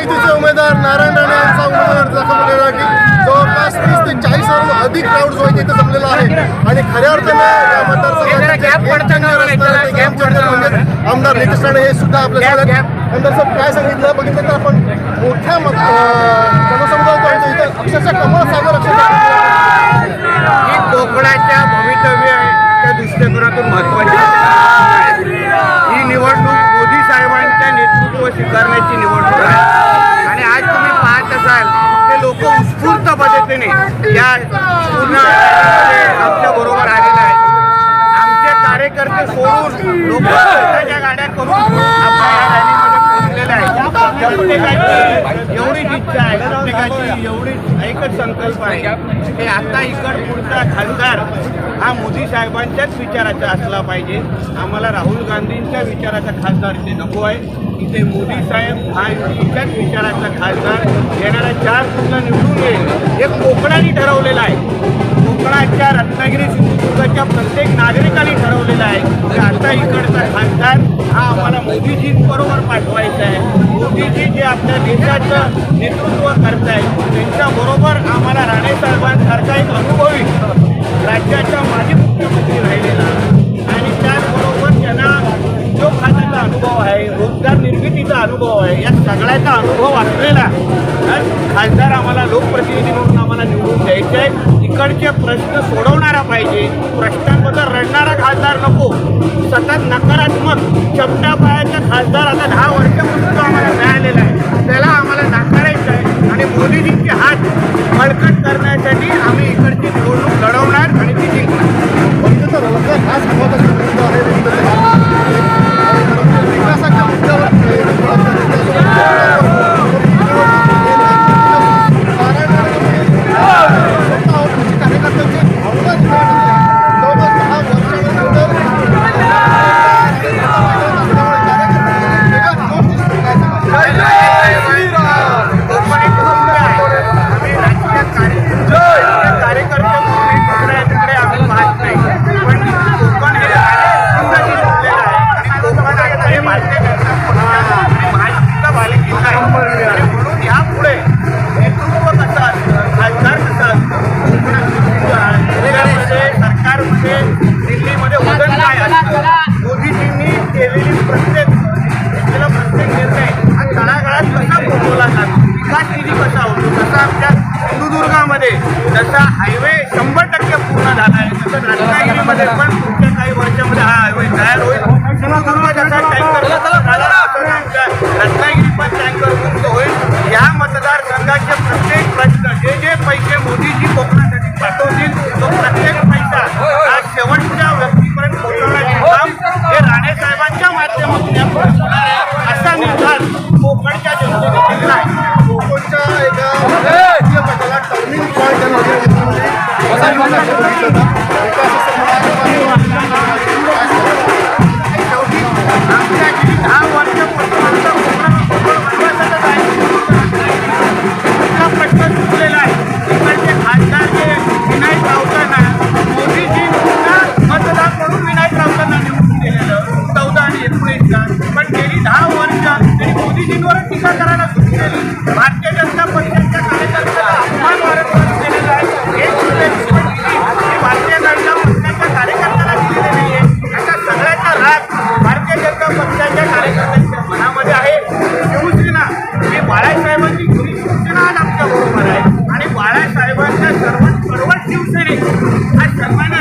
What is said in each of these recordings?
महायुतीचे उमेदवार नारायण राणे यांचा उमेदवार दाखल झालेला की जवळपास तीस ते चाळीस हजार अधिक क्राऊड जो आहे तिथे जमलेला आहे. आणि खऱ्या अर्थानं या मतदारसंघाचे जे आमदार नितेश राणे हे सुद्धा आपल्या आमदार साहेब काय सांगितलं? बघितलं तर आपण मोठ्या अं, जनसमुदायात आमच्या इथं अक्षरशः कमळ सागर अक्षरशः कोकणाच्या भवितव्य त्या दृष्टिकोनातून महत्वाची आहे. ही निवडणूक मोदी साहेबांच्या नेतृत्व स्वीकारण्याची निवडणूक आहे. पाहत असाल ते लोक उत्स्फूर्त पद्धतीने या पूर्ण आमच्या बरोबर आलेले आहेत. आमचे कार्यकर्ते सोडून लोक स्वतःच्या गाड्या करून आपल्या या रॅलीमध्ये पोहोचलेले आहेत प्रत्येकाची एवढीच इच्छा आहे प्रत्येकाची एवढीच एकच संकल्प आहे. की आता इकड पुढचा खासदार हा मोदी साहेबांच्याच विचाराचा असला पाहिजे. आम्हाला राहुल गांधींच्या विचाराचा खासदार इथे नको आहे. इथे मोदी साहेब हा युतीच्याच विचाराचा खासदार येणाऱ्या चार पूर्ण निवडून येईल. हे कोकणाने ठरवलेलं आहे. कोकणाच्या रत्नागिरी सिंधुदुर्गाच्या प्रत्येक नागरिकांनी ठरवलेलं आहे की आता इकडचा खासदार हा आम्हाला मोदीजींबरोबर पाठवायचा आहे. मोदीजी जे आपल्या देशाचं नेतृत्व करतायत त्यांच्याबरोबर आम्हाला राणे साहेबांसारखा एक अनुभवी राज्याचा माजी मुख्यमंत्री राहिलेला आणि त्याचबरोबर त्यांना उद्योग खात्याचा अनुभव आहे रोजगार निर्मितीचा अनुभव आहे या सगळ्याचा अनुभव असलेला खासदार आम्हाला लोकप्रतिनिधी म्हणून द्यायचं आहे इकडचे प्रश्न सोडवणारा पाहिजे. प्रश्नांबद्दल रडणारा खासदार नको. सतत नकारात्मक चपटापायाचा खासदार आता दहा जसा आमच्या सिंधुदुर्गामध्ये. जसा हायवे शंभर टक्के पूर्ण झाला आहे. तसं रत्नागिरीमध्ये पण पुढच्या काही वर्षामध्ये हा हायवे तयार होईल. सिंधुदुर्ग जसा टँकर झाला. रत्नागिरी पण टँकर मुक्त होईल. या मतदारसंघाचे सर्वात सर्वात शिवसैनिक आज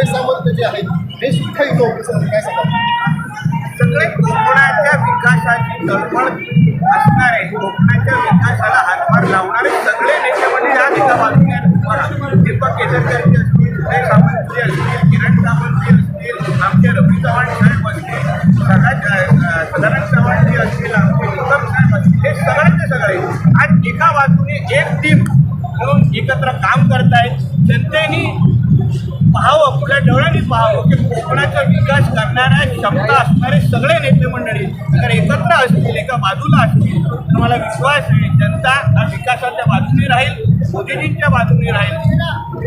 अजय सावंत जे आहेत हे सुद्धा इथं उपस्थित काय सांगा सगळे कोकणाच्या विकासाची तळमळ असणारे कोकणाच्या विकासाला हातभार लावणारे सगळे नेते म्हणजे या नेता बाजूने दीपक केसरकरचे असतील उदय सावंतजी असतील किरण सावंतजी असतील आमचे रवी चव्हाण साहेब असतील सदा सदानंद चव्हाणजी असतील आमचे उत्तम साहेब असतील हे सगळ्यांचे सगळे आज एका बाजूने एक टीम म्हणून एकत्र काम करतायत. जनतेने पाहावं आपल्या डोळ्यांनी पाहावं की कोकणाचा विकास करणाऱ्या क्षमता असणारे सगळे नेते मंडळी जर एकत्र असतील एका बाजूला असतील तर मला विश्वास आहे जनता हा विकासाच्या बाजूने राहील मोदीजींच्या बाजूने राहील.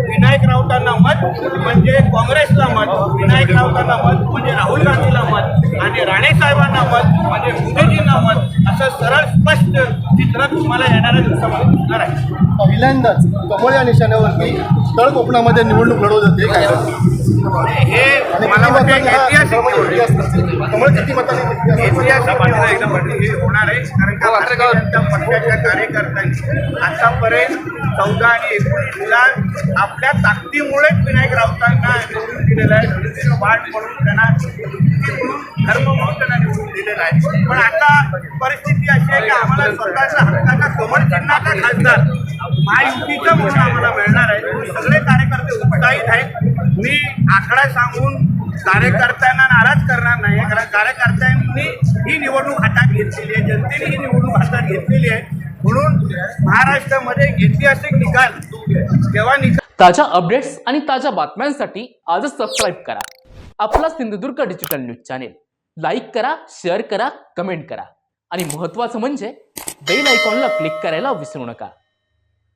विनायक राऊतांना मत म्हणजे काँग्रेसला मत विनायक राऊतांना मत म्हणजे राहुल गांधीला मत आणि राणे साहेबांना मत म्हणजे मोदीजींना मत असं सरळ स्पष्ट चित्र तुम्हाला येणाऱ्या दिवसामध्ये दिसणार आहे. पहिल्यांदाच कमळ या निशाण्यावरती. तळ कोकणामध्ये निवडणूक लढवत होते काय? हे मला वाटतं हा किती मतांनी हे होणार आहे कारण का भारतीय जनता पक्षाच्या कार्यकर्त्यांनी आतापर्यंत चौदा आणि एकोणीसला आपल्या ताकदीमुळेच विनायक राऊतांना निवडून दिलेलं आहे. वाट म्हणून त्यांना धर्म म्हणून त्यांना निवडून दिलेलं आहे. पण आता परिस्थिती अशी आहे की आम्हाला स्वतःचा हक्काचा कमळ चिन्हाचा खासदार महायुतीचा म्हणून आम्हाला मिळणार आहे. सगळे कार्यकर्ते उत्साहित आहेत. मी आकडा सांगून कार्यकर्त्यांना नाराज करणार नाही. कारण कार्यकर्त्यांनी ही निवडणूक हातात घेतलेली आहे. जनतेने ही निवडणूक हातात घेतलेली आहे. म्हणून महाराष्ट्रामध्ये ऐतिहासिक निकाल तेव्हा निकाल ताज्या अपडेट्स आणि ताज्या बातम्यांसाठी आजच सबस्क्राईब करा. आपला Sindhudurg digital news channel like करा शेअर करा कमेंट करा. आणि महत्त्वाचं म्हणजे बेल आयकॉनला क्लिक करायला विसरू नका.